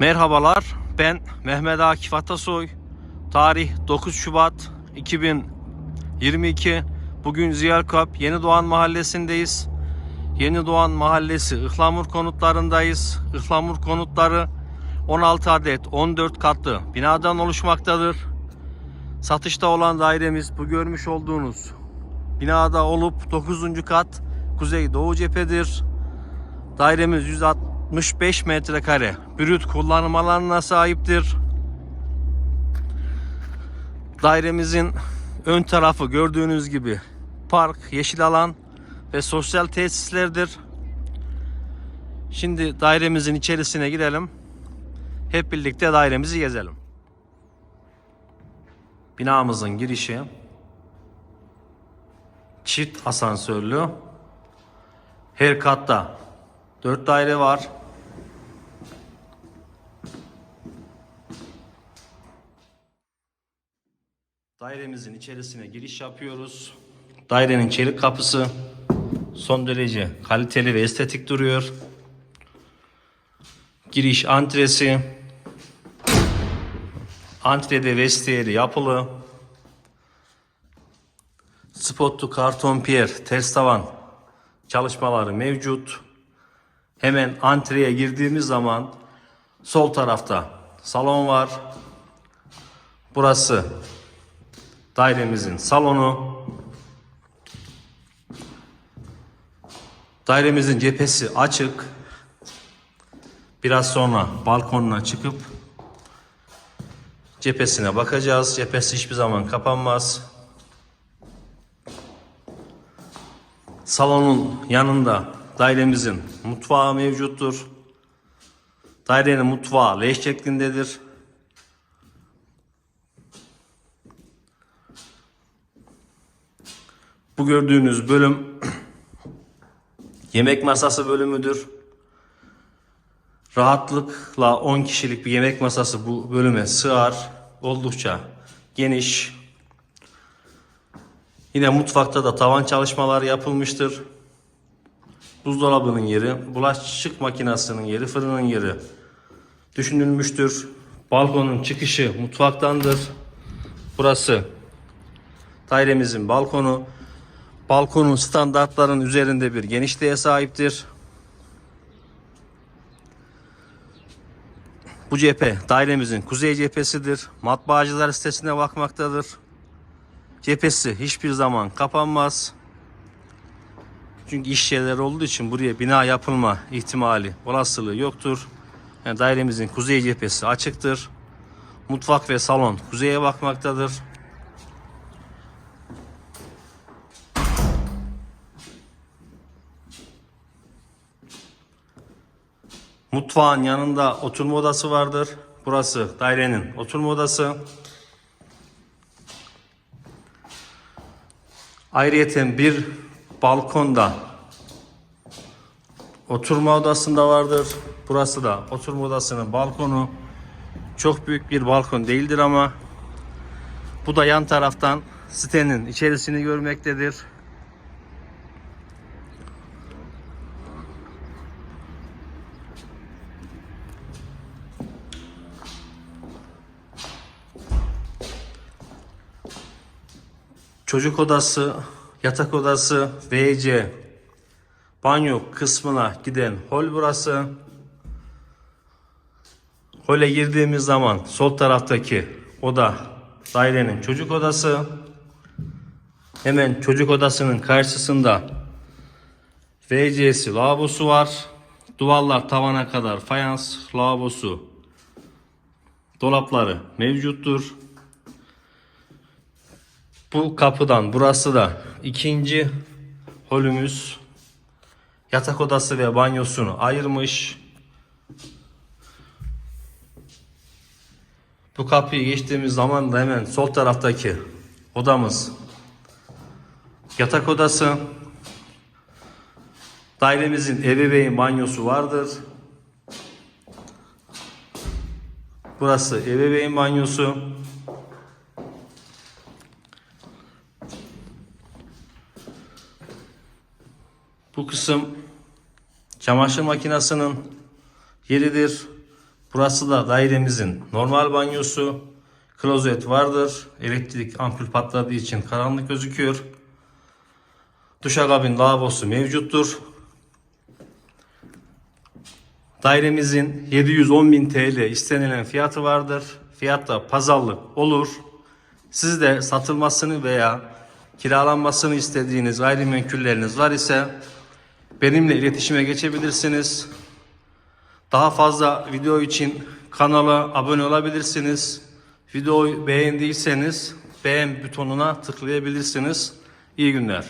Merhabalar, ben Mehmet Akif Atasoy. Tarih 9 Şubat 2022. Bugün Ziyarkap Yeni Doğan Mahallesi'ndeyiz. Yeni Doğan Mahallesi Ihlamur konutlarındayız. Ihlamur konutları 16 adet 14 katlı binadan oluşmaktadır. Satışta olan dairemiz bu görmüş olduğunuz binada olup 9. kat Kuzey Doğu cephedir. Dairemiz 165 metrekare. Brüt kullanım alanına sahiptir. Dairemizin ön tarafı gördüğünüz gibi park, yeşil alan ve sosyal tesislerdir. Şimdi dairemizin içerisine girelim. Hep birlikte dairemizi gezelim. Binamızın girişi çift asansörlü. Her katta 4 daire var. Dairemizin içerisine giriş yapıyoruz. Dairenin çelik kapısı son derece kaliteli ve estetik duruyor. Giriş antresi. Antrede vestiyeri yapılı. Spotlu karton pier, ters tavan çalışmaları mevcut. Hemen antreye girdiğimiz zaman sol tarafta salon var. Burası dairemizin salonu. Dairemizin cephesi açık. Biraz sonra balkonuna çıkıp cephesine bakacağız. Cephesi hiçbir zaman kapanmaz. Salonun yanında dairemizin mutfağı mevcuttur. Dairenin mutfağı leş şeklindedir. Bu gördüğünüz bölüm yemek masası bölümüdür. Rahatlıkla 10 kişilik bir yemek masası bu bölüme sığar. Oldukça geniş. Yine mutfakta da tavan çalışmaları yapılmıştır. Buzdolabının yeri, bulaşık makinesinin yeri, fırının yeri düşünülmüştür. Balkonun çıkışı mutfaktandır. Burası dairemizin balkonu. Balkonun standartların üzerinde bir genişliğe sahiptir. Bu cephe dairemizin kuzey cephesidir. Matbaacılar sitesine bakmaktadır. Cephesi hiçbir zaman kapanmaz. Çünkü iş yerleri olduğu için buraya bina yapılma ihtimali, olasılığı yoktur. Yani dairemizin kuzey cephesi açıktır. Mutfak ve salon kuzeye bakmaktadır. Mutfağın yanında oturma odası vardır. Burası dairenin oturma odası. Ayrıyeten bir balkonda oturma odasında vardır. Burası da oturma odasının balkonu. Çok büyük bir balkon değildir ama bu da yan taraftan sitenin içerisini görmektedir. Çocuk odası, yatak odası, WC, banyo kısmına giden hol burası. Hole girdiğimiz zaman sol taraftaki oda dairenin çocuk odası. Hemen çocuk odasının karşısında WC'si, lavabosu var. Duvarlar tavana kadar fayans, lavabosu, dolapları mevcuttur. Bu kapıdan burası da ikinci holümüz. Yatak odası ve banyosunu ayırmış. Bu kapıyı geçtiğimiz zaman da hemen sol taraftaki odamız yatak odası. Dairemizin ebeveyn banyosu vardır. Burası ebeveyn banyosu. Bu kısım çamaşır makinesinin yeridir. Burası da dairemizin normal banyosu. Klozet vardır. Elektrik ampul patladığı için karanlık gözüküyor. Duşakabin lavabosu mevcuttur. Dairemizin 710.000 TL istenilen fiyatı vardır. Fiyatta pazarlık olur. Siz de satılmasını veya kiralanmasını istediğiniz gayrimenkulleriniz var ise benimle iletişime geçebilirsiniz. Daha fazla video için kanala abone olabilirsiniz. Videoyu beğendiyseniz beğen butonuna tıklayabilirsiniz. İyi günler.